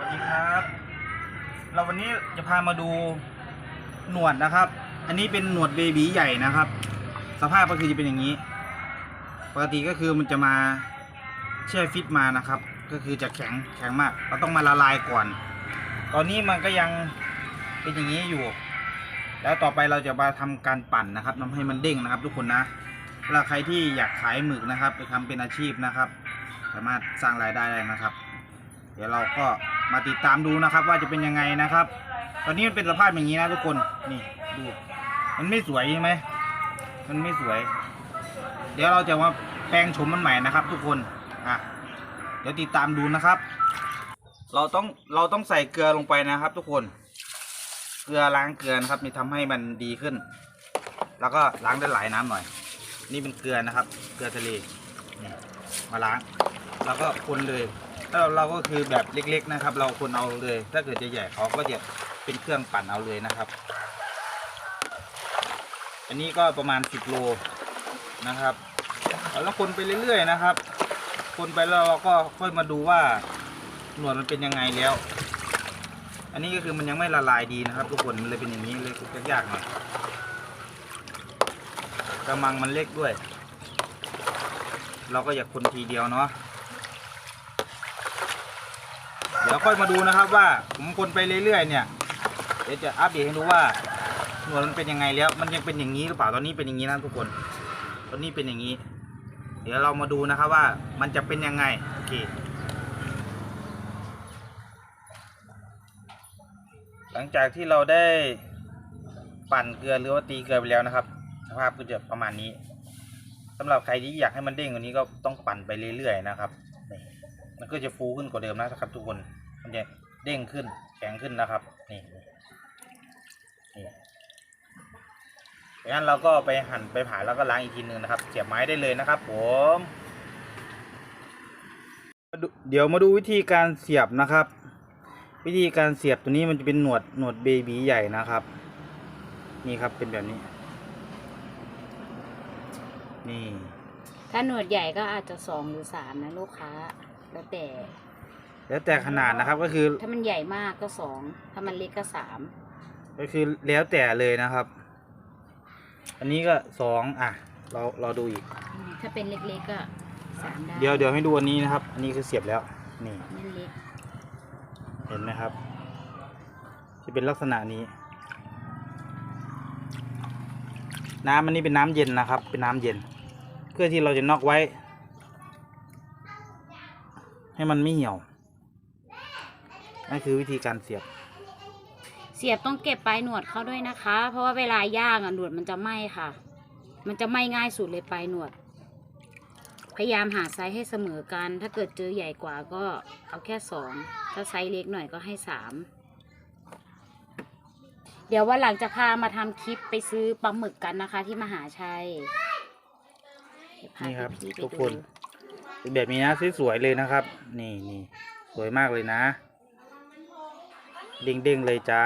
วัสดีครับ เราวันนี้จะพามาดูหนวดนะครับ อันนี้เป็นหนวดเบบีใหญ่นะครับ สภาพก็คือจะเป็นอย่างนี้ ปกติก็คือมันจะมาแช่ฟิตมานะครับ ก็คือจะแข็งแข็งมาก เราต้องมาละลายก่อน ตอนนี้มันก็ยังเป็นอย่างนี้อยู่ แล้วต่อไปเราจะมาทำการปั่นนะครับทำให้มันเด้งนะครับ ทุกคนนะแล้วใครที่อยากขายหมึกนะครับ ไปทำเป็นอาชีพนะครับ สามารถสร้างรายได้ได้นะครับ เดี๋ยวเราก็ มาติดตามดูนะครับ ว่าจะเป็นยังไงนะครับ ตอนนี้มันเป็นสภาพอย่างนี้นะทุกคนนี่ดูมันไม่สวยใช่ไหมมันไม่สวย เดี๋ยวเราจะมาแปลงโฉมมันใหม่นะครับ ทุกคนอะเดี๋ยวติดตามดูนะครับ เราต้องเราต้องใส่เกลือลงไปนะครับ ทุกคน เกลือล้างเกลือนะครับนี่ทำให้มันดีขึ้น แล้วก็ล้างด้วยหลายน้ำหน่อย นี่เป็นเกลือนะครับ เกลือทะเลนี่มาล้าง แล้วก็คนเลย แล้วเราก็คือแบบเล็กๆนะครับ เราคนเอาเลย ถ้าเกิดจะใหญ่เขาก็จะเป็นเครื่องปั่นเอาเลยนะครับ อันนี้ก็ประมาณ 10 โลนะครับแล้วคนไปเรื่อยๆนะครับ คนไปแล้วเราก็ค่อยมาดูว่าหนวดมันเป็นยังไงแล้ว อันนี้ก็คือมันยังไม่ละลายดีนะครับ ทุกคนมันเลยเป็นอย่างนี้เลยยากๆหน่อยกระมังมันเล็กด้วย เราก็อยากคนทีเดียวเนาะ เดี๋ยวค่อยมาดูนะครับว่าผมคนไปเรื่อยๆเนี่ยเดี๋ยวจะอัปเดตให้ดูว่าหนวดมันเป็นยังไงแล้ว มันยังเป็นอย่างนี้หรือเปล่าตอนนี้เป็นอย่างนี้นะทุกคน ตอนนี้เป็นอย่างนี้ เดี๋ยวเรามาดูนะครับว่ามันจะเป็นยังไงโอเคหลังจากที่เราได้ปั่นเกลือหรือว่าตีเกลือไปแล้วนะครับ สภาพก็จะประมาณนี้สำหรับใครที่อยากให้มันเด้งกว่านี้ก็ต้องปั่นไปเรื่อยๆนะครับ มันก็จะฟูขึ้นกว่าเดิมนะครับ ทุกคนมันจะเด้งขึ้นแข็งขึ้นนะครับ นี่นี่ดังนั้นเราก็ไปหั่นไปผ่าแล้วก็ล้างอีกทีหนึ่งนะครับเสียบไม้ได้เลยนะครับ ผมมาดูเดี๋ยวมาดูวิธีการเสียบนะครับ วิธีการเสียบตัวนี้มันจะเป็นหนวดหนวดเบบีใหญ่นะครับ นี่ครับเป็นแบบนี้ นี่ ถ้าหนวดใหญ่ก็อาจจะสองหรือสามนะลูกค้า แล้วแต่ แล้วแต่ขนาดนะครับก็คือถ้ามันใหญ่มากก็สองถ้ามันเล็กก็สามก็คือแล้วแต่เลยนะครับ อันนี้ก็สองอะ เราเราดูอีกอืมถ้าเป็นเล็กๆก็สามได้เดี๋ยวเดี๋ยวให้ดูอันนี้นะครับ อันนี้คือเสียบแล้วนี่นั่นเล็กเห็นไหมครับ จะเป็นลักษณะนี้ น้ำอันนี้เป็นน้ำเย็นนะครับ เป็นน้ำเย็น เพื่อที่เราจะนอกไว้ ให้มันไม่เหี่ยวนั่นคือวิธีการเสียบ เสียบต้องเก็บปลายหนวดเข้าด้วยนะคะ เพราะว่าเวลาย่างอะหนวดมันจะไหม้ค่ะ มันจะไหม้ง่ายสุดเลยปลายหนวด พยายามหาไซส์ให้เสมอกัน ถ้าเกิดเจอใหญ่กว่าก็เอาแค่สองถ้าไซส์เล็กหน่อยก็ให้สามเดี๋ยววันหลังจะพามาทำคลิปไปซื้อปลาหมึกกันนะคะที่มหาชัยเดี๋ยวพานี่ครับพี่ๆไปทุกดูคนเป็น แบบนี้นะสวยๆเลยนะครับ นี่นี่สวยมากเลยนะ เด้งๆเลยจ้า